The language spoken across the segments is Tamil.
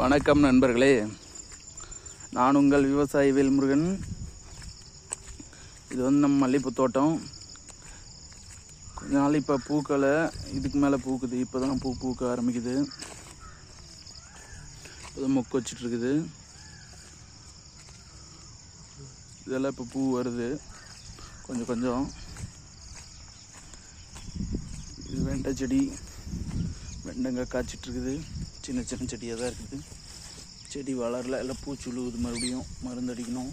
வணக்கம் நண்பர்களே. நான் உங்கள் விவசாயி வேல்முருகன். இது வந்து நம்ம மல்லிகைப்பூ தோட்டம். கொஞ்ச நாள் இப்போ பூக்களை இதுக்கு மேலே பூக்குது. இப்போ தான் பூ பூக்க ஆரம்பிக்குது. இப்போ மொக்கு வச்சிட்ருக்குது இதெல்லாம் இப்போ பூ வருது. கொஞ்சம் கொஞ்சம். இது வெண்டை செடி. வெண்டங்காய் காய்ச்சிட்டு இருக்குது. சின்ன சின்ன செடியாக தான் இருக்குது. செடி வளரல எல்லாம் பூச்சி உழுவுது மறுபடியும் மருந்து அடிக்கணும்.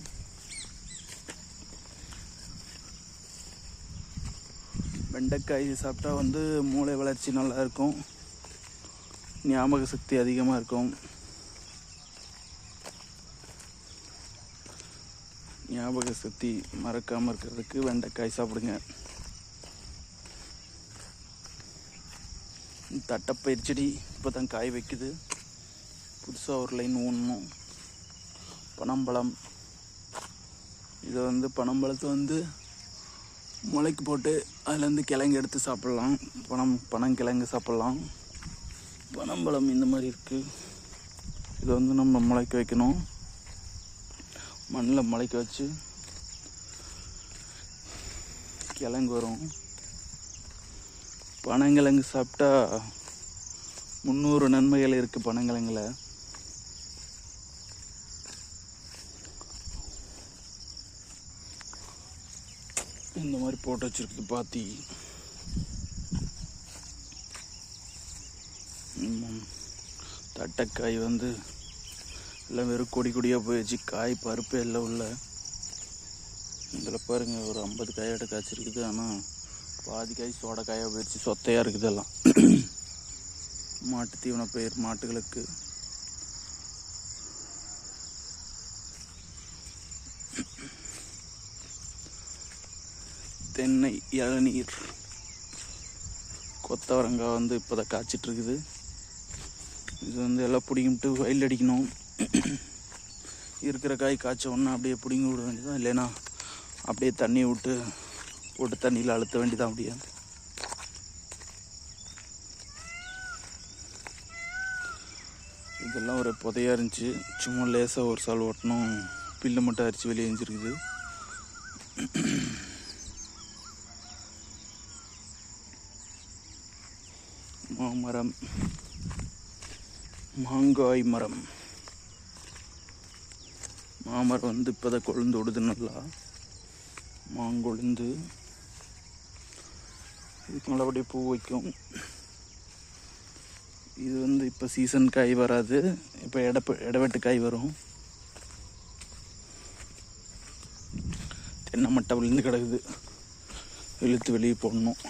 வெண்டைக்காய் சாப்பிட்டா வந்து மூளை வளர்ச்சி நல்லா இருக்கும். ஞாபக சக்தி அதிகமாக இருக்கும். ஞாபக சக்தி மறக்காமல் இருக்கிறதுக்கு வெண்டைக்காய் சாப்பிடுங்க. தட்டப்பயிர் செடி இப்போ தான் காய் வைக்குது. புதுசாக ஒரு லைன் ஊனணும் பனம்பழம். இதை வந்து பனம்பழத்தை வந்து முளைக்கு போட்டு அதுலேருந்து கிழங்கு எடுத்து சாப்பிட்லாம். பனம் பனங்கிழங்கு சாப்பிட்லாம். பனம்பழம் இந்த மாதிரி இருக்குது இதை வந்து நம்ம முளைக்க வைக்கணும். மண்ணில் முளைக்க வச்சு கிழங்கு வரும். பனங்கிழங்கு சாப்பிட்டா முந்நூறு நன்மைகள் இருக்குது பனங்கிழங்குல இந்த மாதிரி போட்டு வச்சுருக்குது பாத்தி. தட்டைக்காய் வந்து எல்லாம் வெறும் கொடி கொடியாக போயிடுச்சு. காய் பருப்பு எல்லாம் உள்ள. இதில் பாருங்கள் ஒரு ஐம்பது காய் எடுக்க வச்சுருக்குது ஆனால் பாதி காய் சோடக்காயாக போயிடுச்சு சொத்தையாக இருக்குது எல்லாம் மாட்டு தீவன பயிர் மாட்டுகளுக்கு. தென்னை இளநீர். கொத்தவரங்காய் வந்து இப்போ தான் காய்ச்சிட்டு இருக்குது இது வந்து எல்லாம் பிடிங்கிட்டு வயல் அடிக்கணும். இருக்கிற காய் காய்ச்ச உடனே அப்படியே பிடிங்கி விட வேண்டியதான் இல்லைன்னா அப்படியே தண்ணி விட்டு போட்டு தண்ணியில் அழுத்த வேண்டிதான் முடியாது இதெல்லாம் ஒரு புதையா இருந்துச்சு. சும்மா லேசாக ஒரு சால் ஓட்டணும். பில்லு மட்டும் அரிச்சு வெளியே எஞ்சிருக்குது மாமரம். மாங்காய் மரம். மாமரம் வந்து இப்போதான் கொழுந்து விடுது நல்லா. மாங்கொழுந்து. இதுக்கு நல்லபடியாக பூ வைக்கும். இது வந்து இப்போ சீசன் காய் வராது. இப்போ இடப்ப இடவெட்டு காய் வரும். தென்னை மட்டை விழுந்து கிடக்குது. இழுத்து வெளியே போடணும்.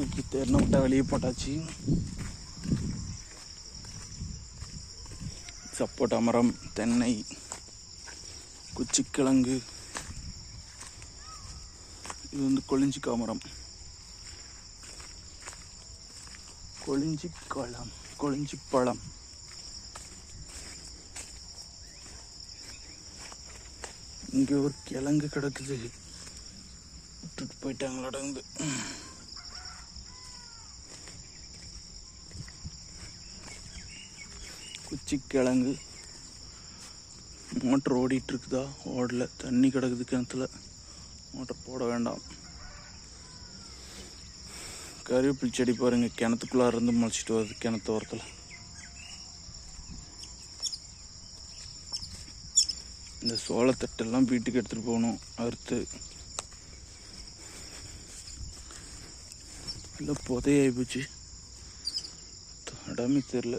தூக்கி தேர்ன விட்டால் வெளியே போட்டாச்சு. சப்போட்டா மரம் தென்னை குச்சிக்கிழங்கு. இது வந்து கொளிஞ்சிக்கா மரம். கொளிஞ்சிக்காளம் கொளிஞ்சிப்பழம் இங்கே ஒரு கிழங்கு கிடக்குது. விட்டுட்டு போயிட்டாங்களடங்கு குச்சிக்கிழங்கு மோட்டர் ஓடிட்டுருக்குதா? ஓடல. தண்ணி கிடக்குது கிணத்துல. மோட்டர் போட வேண்டாம். கருவேப்பிலை செடி பாருங்கள் கிணத்துக்குள்ளே இருந்து முளைச்சிட்டு வருது கிணத்து ஓரத்தில். இந்த சோளத்தட்டெல்லாம் வீட்டுக்கு எடுத்துகிட்டு போகணும். அறுத்து. இல்லை புதையாகி போச்சு. இடமே தெரில